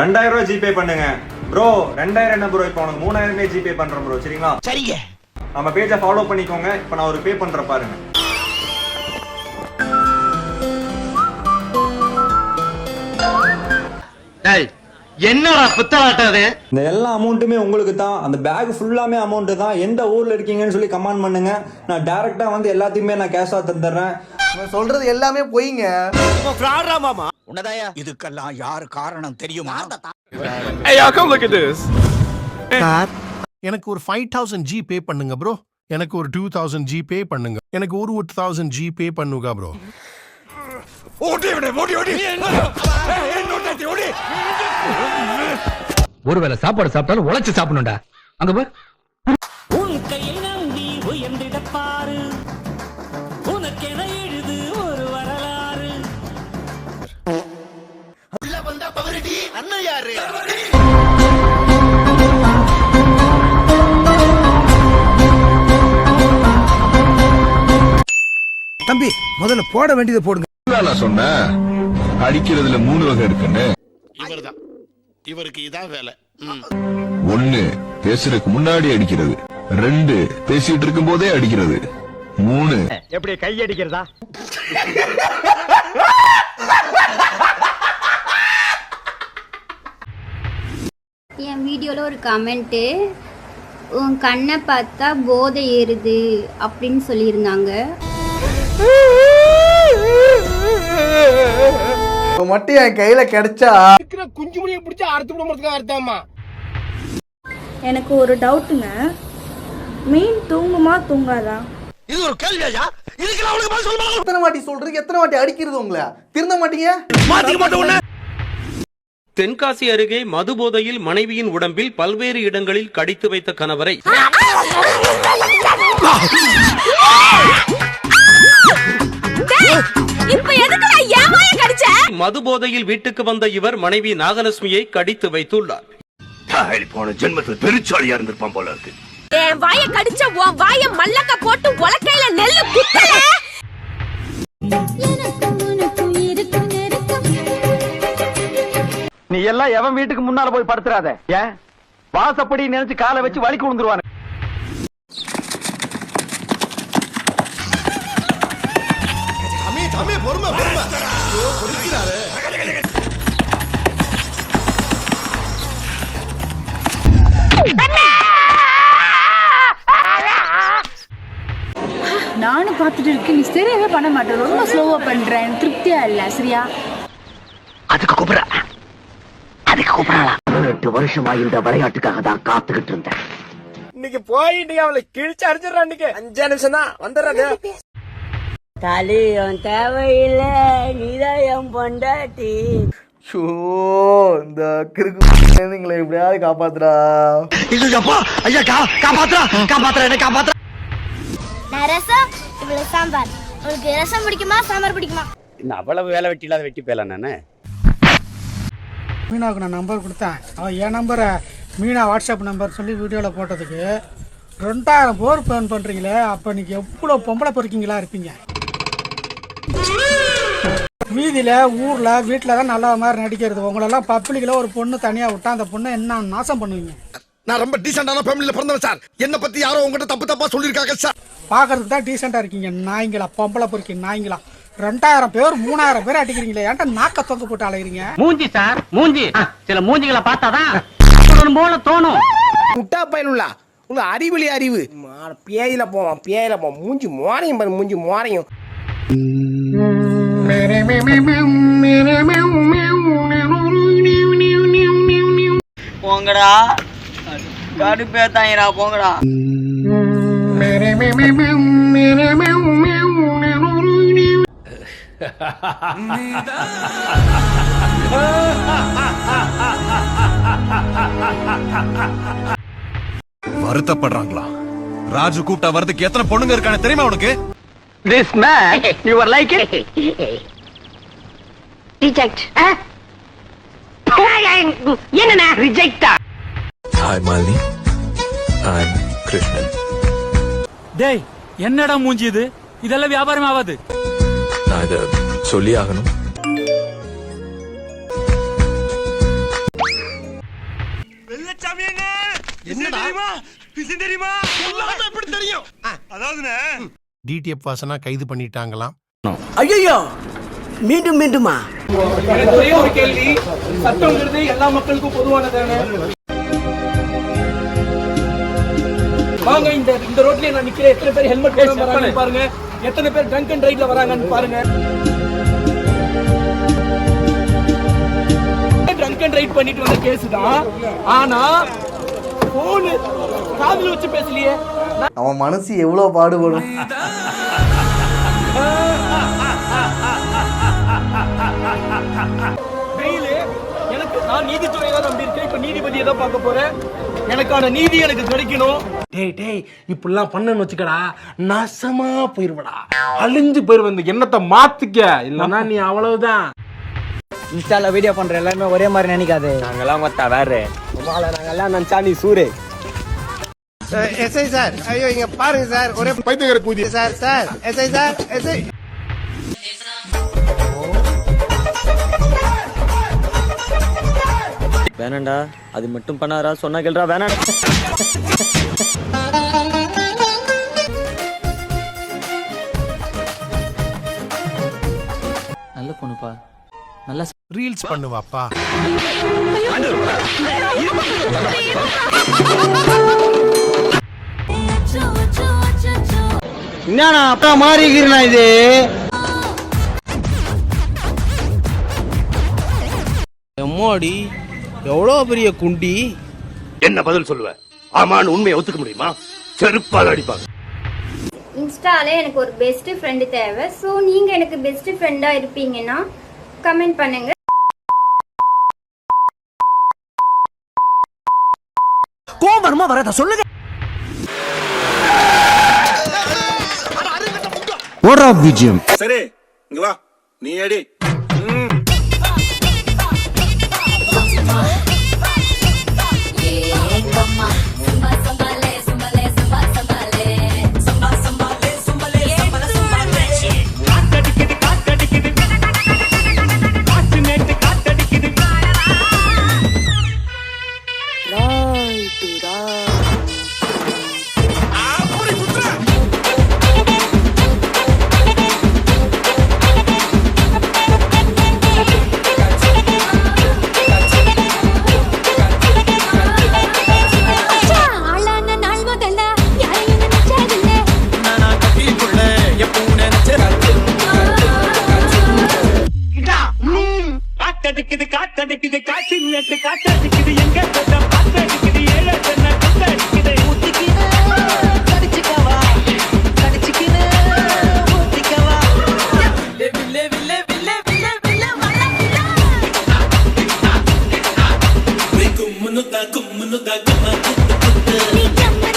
ரெண்டாயிரம் ரூபாய் ஜிபே பண்ணுங்க. ப்ரோ ரெண்டாயிரம் என்ன ப்ரோ இப்போ உனக்கு மூணாயிரமே ஜிபே பண்றேன் ப்ரோ சரிங்களா? சரிங்க. நம்ம பேஜை ஃபாலோ பண்ணிக்கோங்க. இப்போ நான் ஒரு பே பண்ற பாருங்க. என்னடா புத்தலாட்டம் அது? இந்த எல்லா அமௌண்ட்டுமே உங்களுக்கு தான். அந்த பேக் ஃபுல்லாமே அமௌண்ட் தான். எந்த ஊர்ல இருக்கீங்கன்னு சொல்லி கமெண்ட் பண்ணுங்க. நான் டைரக்டா வந்து எல்லாத்தையுமே நான் கேஷா தந்துடுறேன். சொல்றது எல்லாமே பொய்ங்க. உன்னதாயா? இதுக்கெல்லாம் யார் காரணம் தெரியுமா? எனக்கு ஒரு ஃபைவ் தௌசண்ட் ஜி பே பண்ணுங்க ப்ரோ எனக்கு ஒரு டூ தௌசண்ட் ஜி பே பண்ணுங்க. எனக்கு ஒரு ஒரு தௌசண்ட் ஜி பே பண்ணுங்க ப்ரோ ஒருவேளை சாப்பாடு சாப்பிட்டாலும் உழைச்சு சாப்பிடணும்டா. அங்க பார். உன் கையை நம்பி உயர்ந்திட பாரு அண்ணன் யாரு தம்பி முதல்ல போட வேண்டியதை போடுங்க. நான் சொன்னேன் அடிக்கிறதுல மூணு வகை இருக்குன்னு. இவர்தான். இவருக்கு இதான் வேலை. ஒண்ணு பேசுறதுக்கு முன்னாடி அடிக்கிறது. ரெண்டு பேசிட்டு இருக்கும் போதே அடிக்கிறது. மூணு. எப்படி கை அடிக்கிறதா? என் வீடியோவில் ஒரு கமெண்ட்டு உன் கண்ணை பார்த்தா போதை ஏறுது அப்படின்னு சொல்லியிருந்தாங்க. மட்டும் என் கையில கிடைச்சா? குஞ்சு முடிய பிடிச்சா அறுத்து விட அர்த்தமா? எனக்கு ஒரு டவுட்டுங்க மீன் தூங்குமா தூங்காதா? இது ஒரு கேள்வியா பதில் சொல்ல எத்தனை வாட்டி சொல்றது? எத்தனை வாட்டி அடிக்கிறது உங்களை? திருந்த மாட்டீங்க? மாத்திக்க மாட்டேன் தென்காசி அருகே மதுபோதையில் மனைவியின் உடம்பில் பல்வேறு இடங்களில் கடித்து வைத்த கணவரை. இப்ப எதுக்கு நான் ஏமாய கடிச்ச மதுபோதையில் வீட்டுக்கு வந்த இவர் மனைவி நாகலட்சுமியை கடித்து வைத்துள்ளார். போன ஜென்மத்தில் பெருச்சாலியா இருந்திருப்பான் போல இருக்கு. என் வாய கடிச்ச உன் வாய மல்லக்க போட்டு உலக்கையில நெல்லு குத்தல. நீ எல்லாம் எவன் வீட்டுக்கு முன்னால போய் படுத்துறாத? ஏன் வாசப்படி நினைச்சு காலை வச்சு வலிக்கு விழுந்துருவானு. நானும் பார்த்துட்டு இருக்கேன். நீ சரியாவே பண்ண மாட்டேன் ரொம்ப ஸ்லோவா பண்றேன். திருப்தியா இல்ல சரியா? அதுக்கு கூப்பிடுற. அதுக்கு கூப்பிடலாம் பதினெட்டு வருஷமா இந்த விளையாட்டுக்காக தான் காத்துக்கிட்டு இருந்தேன். இன்னைக்கு போயிட்டு அவளை கிழிச்சு அடிச்சிடறான் இன்னைக்கு. அஞ்சு நிமிஷம் தான் வந்துடுறது தலையும் தேவையில்லை என் பொண்டாட்டி. ஷோ இந்த கிறுக்கு நீங்களை எப்படியாவது காப்பாத்துடா இது அப்பா ஐயா கா காப்பாத்துறா காப்பாத்துறா என்ன காப்பாத்துறா. நான் ரசம். இவ்வளவு சாம்பார். உங்களுக்கு ரசம் பிடிக்குமா சாம்பார் பிடிக்குமா? இன்னும் அவ்வளவு வேலை வெட்டி இல்லாத வெட்டி போயலாம் நானு. மீனாவுக்கு நான் நம்பர் கொடுத்தேன். அவன் என் நம்பரை மீனா வாட்ஸ்அப் நம்பர் சொல்லி வீடியோவில் போட்டதுக்கு ரெண்டாயிரம் பேர் ஃபோன் பண்ணுறீங்களே அப்போ நீங்கள் எவ்வளோ பொம்பளை பொறுக்கீங்களா இருப்பீங்க? வீதியில் ஊரில் வீட்டில் தான் நல்ல மாதிரி நடிக்கிறது. உங்களெல்லாம் பப்ளிக்கில் ஒரு பொண்ணு தனியாக விட்டா அந்த பொண்ணை என்ன நாசம் பண்ணுவீங்க? நான் ரொம்ப டீசென்டான ஃபேமிலில பிறந்தவன் சார். என்ன பத்தி யாரோ உங்ககிட்ட தப்பு தப்பா சொல்லிருக்காங்க சார். பார்க்கறதுக்கு தான் டீசெண்டாக இருக்கீங்க. நாய்ங்களா பொம்பளை பொறுக்கி நாய்ங்களா. ரெண்டாயிரம் பேர் மூணாயிரம் பேர் அடிக்கிறீங்களே. ஏன்டா நாக்க தொங்க போட்டு அலைகிறீங்க மூஞ்சி சார் மூஞ்சி. சில மூஞ்சிகளை பார்த்தாதான் போல தோணும். முட்டா பயனுள்ளா? உங்க அறிவிலி அறிவு. பேயில போவான் பேயில போவான். மூஞ்சி மோரையும் பாரு மூஞ்சி மோரையும். போங்கடா. கடுப்பே தாங்கிறா போங்கடா வருத்தப்படுறாங்களா? ராஜு கூப்பிட்டா வரதுக்கு எத்தனை பொண்ணுங்க இருக்கானு தெரியுமா உனக்கு? This man you are like it reject என்னண்ணா? ரிஜெக்டா ஹாய் மாலினி ஐ கிருஷ்ணன் டேய் என்னடா மூஞ்சி இது? இதெல்லாம் வியாபாரம் ஆகாது. நான் இதை சொல்லி ஆகணும் டிடிஎஃப் வாசனா கைது பண்ணிட்டாங்களாம். ஐயோ மீண்டும் மீண்டுமா? ஒரே ஒரு கேள்வி. சட்டம்ங்கிறது எல்லா மக்களுக்கும் பொதுவானதான? வாங்க இந்த இந்த ரோட்லயே நான் நிக்கிறேன். எத்தனை பேர் ஹெல்மெட் போடாம வராங்கன்னு பாருங்க. எத்தனை பேர் ட்ரங்க் அண்ட் ரைட்ல வராங்கன்னு பாருங்க. ட்ரங்க் அண்ட் ரைட் பண்ணிட்டு வந்த கேஸ் தான்? ஆனா போனு காதுல வச்சு பேசலையே. அவன் மனசு எவ்வளோ பாடுபடும்? எனக்கு நான் நீதித்துறை தான் நம்பி இருக்கேன். இப்ப நீதிபதியை தான் பார்க்க போறேன். எனக்கான நீதி எனக்கு கிடைக்கணும். டேய் டேய் இப்படிலாம் பண்ணன்னு வச்சுக்கடா நாசமா போயிருவடா. அழிஞ்சு போயிருவ இந்த எண்ணத்தை மாத்திக்க. இல்லனா நீ அவ்வளவுதான். இன்ஸ்டால வீடியோ பண்ற எல்லாருமே ஒரே மாதிரி நினைக்காது. நாங்கெல்லாம் மொத்தா வேற நாங்கெல்லாம் நினைச்சா நீ சூரு எஸ்ஐ சார் ஐயோ இங்க பாருங்க சார் ஒரே பைத்தியக்கார கூதி sir sir SI sir SI. வேணாண்டா அது மட்டும் பண்ணாரா சொன்னா கேள்றா வேணாடா நல்ல பொண்ணுப்பா. நல்லா ரீல்ஸ் பண்ணுவாப்பா. என்னண்ணா அப்பா மாறி இருக்கிறா இது? எம்மாடி? எவ்வளோ பெரிய குண்டி? என்ன பதில் சொல்லுவ? ஆமான்னு உண்மையை ஒத்துக்க முடியுமா? செருப்பால் அடிப்பாங்க. இன்ஸ்டால எனக்கு ஒரு பெஸ்ட் ஃப்ரெண்டு தேவை. ஸோ நீங்கள் எனக்கு பெஸ்ட் ஃப்ரெண்டாக இருப்பீங்கன்னா கமெண்ட் பண்ணுங்க. கோபரமா வராத? சொல்லுங்க. ஓடா விஜயம். சரி இங்க வா. நீ அடி గుల్ల గుల్ల గుల్ల